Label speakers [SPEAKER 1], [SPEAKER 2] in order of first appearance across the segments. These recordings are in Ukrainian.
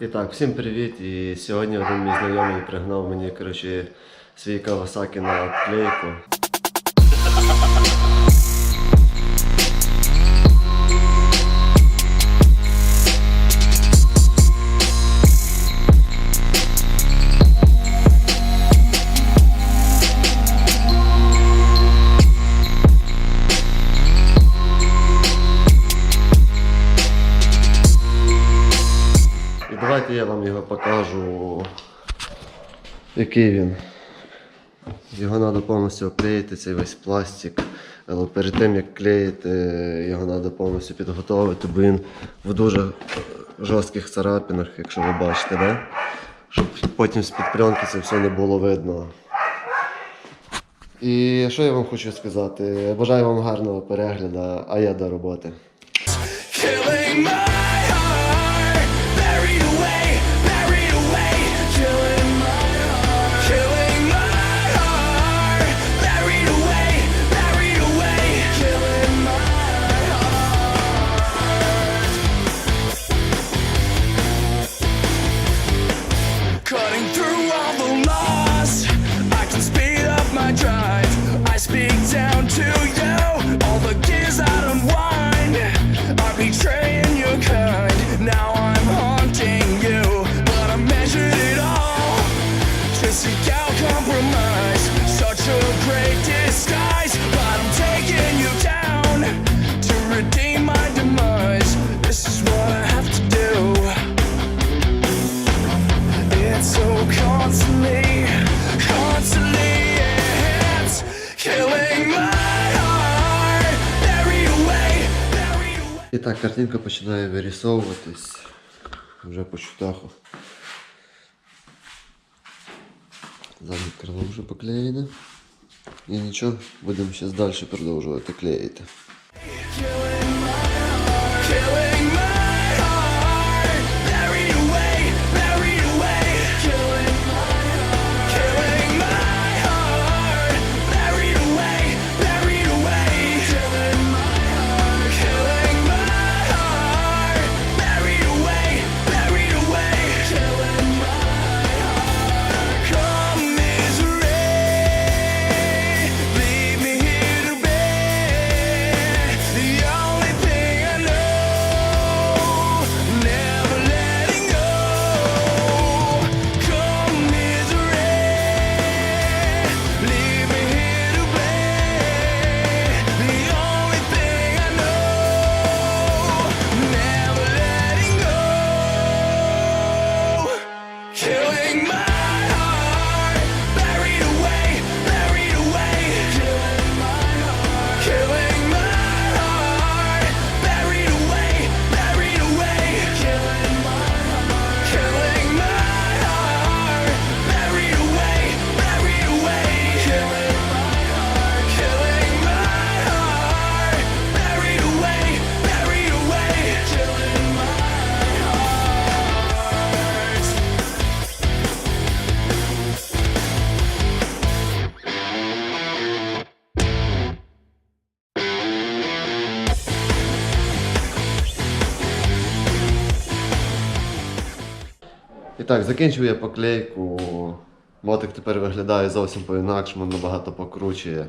[SPEAKER 1] І так, всім привіт. І сьогодні один мій знайомий пригнав мені коротше, свій Кавасаки на клейку. Який він. Його треба повністю оклеїти, цей весь пластик. Але перед тим як клеїти, його треба повністю підготувати, бо він в дуже жорстких царапинах, якщо ви бачите, да? щоб потім з-під пленки це все не було видно. І що я вам хочу сказати? Бажаю вам гарного перегляду, а я до роботи. І так, картинка починає вирісовуватись вже по чутаху. Заднє крило вже поклеєне. І нічого, будемо зараз далі продовжувати клеїти. Так, закінчив я поклейку. Мотик тепер виглядає зовсім по-інакшому, набагато покручує.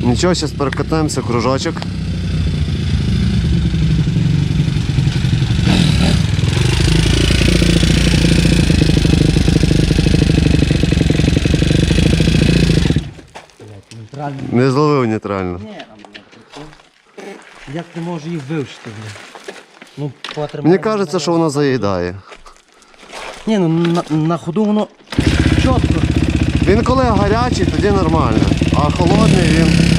[SPEAKER 1] Нічого, зараз перекатаємося кружочок. Не зловив нейтрально.
[SPEAKER 2] Прикол. Як ти можеш її вивчити? Ну.
[SPEAKER 1] Мені кажеться, що воно заїдає.
[SPEAKER 2] Ні, ну на, на ходу воно чітко.
[SPEAKER 1] Він коли гарячий, тоді нормально. А холодний він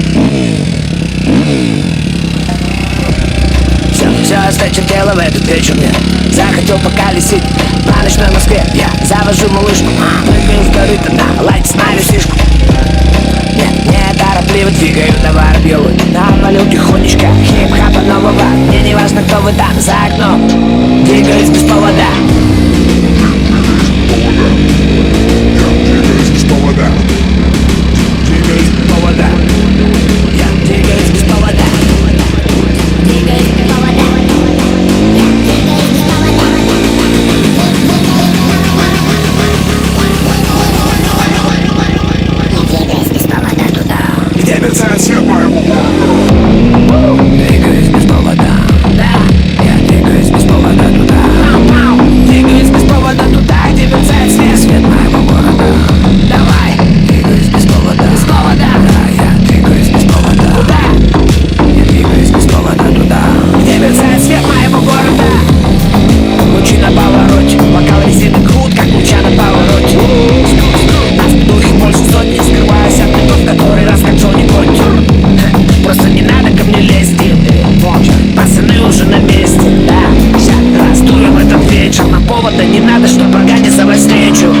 [SPEAKER 3] Все, все, что дело в эту встречу мне Захотел поколесить, но на ночной Москве Я завожу малышку, а, прыгаю с горы туда Лайк с нами фишку Нет, не торопливо двигаю товар белый Навалил тихонечко хип-хапа нового Мне не важно, кто вы там за окном Двигаюсь без повода Повода не надо, что организовать встречу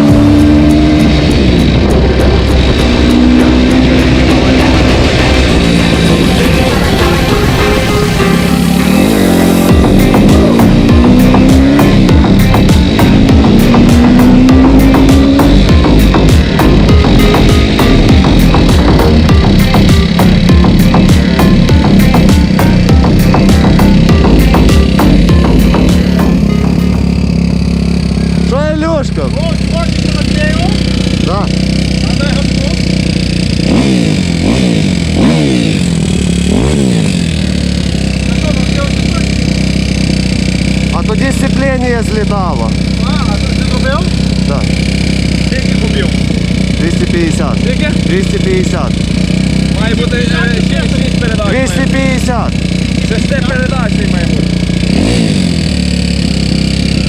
[SPEAKER 4] 250.
[SPEAKER 5] Скільки?
[SPEAKER 4] 250.
[SPEAKER 5] Має бути е, шість, шість передач.
[SPEAKER 4] 250.
[SPEAKER 5] Шести передач має бути.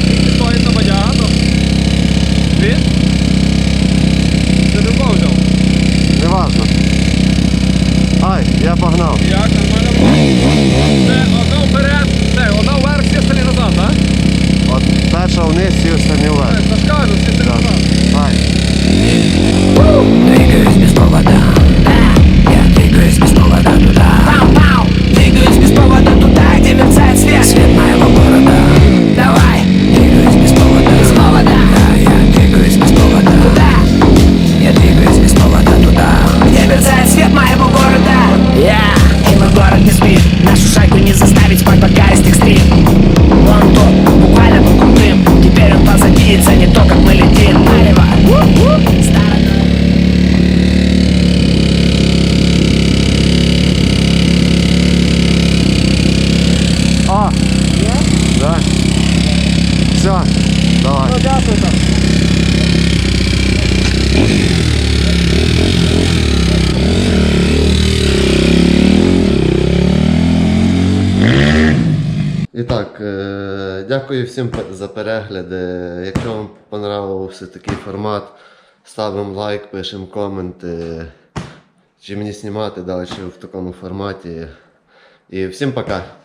[SPEAKER 5] Скільки стоїть на бадягу? Дві? Ти другого взяв?
[SPEAKER 4] Неважно. Ай, я погнав.
[SPEAKER 5] Як, нормально було? Це одна вперед, це одна вверх, всі остальні назад, так?
[SPEAKER 4] От перша вниз, всі останні вверх.
[SPEAKER 5] Так, ж кажу, всі
[SPEAKER 3] пока
[SPEAKER 4] І е, дякую всім за перегляди. Якщо вам понравився такий формат, ставимо лайк, пишемо коменти, чи мені знімати далі в такому форматі. І всім пока!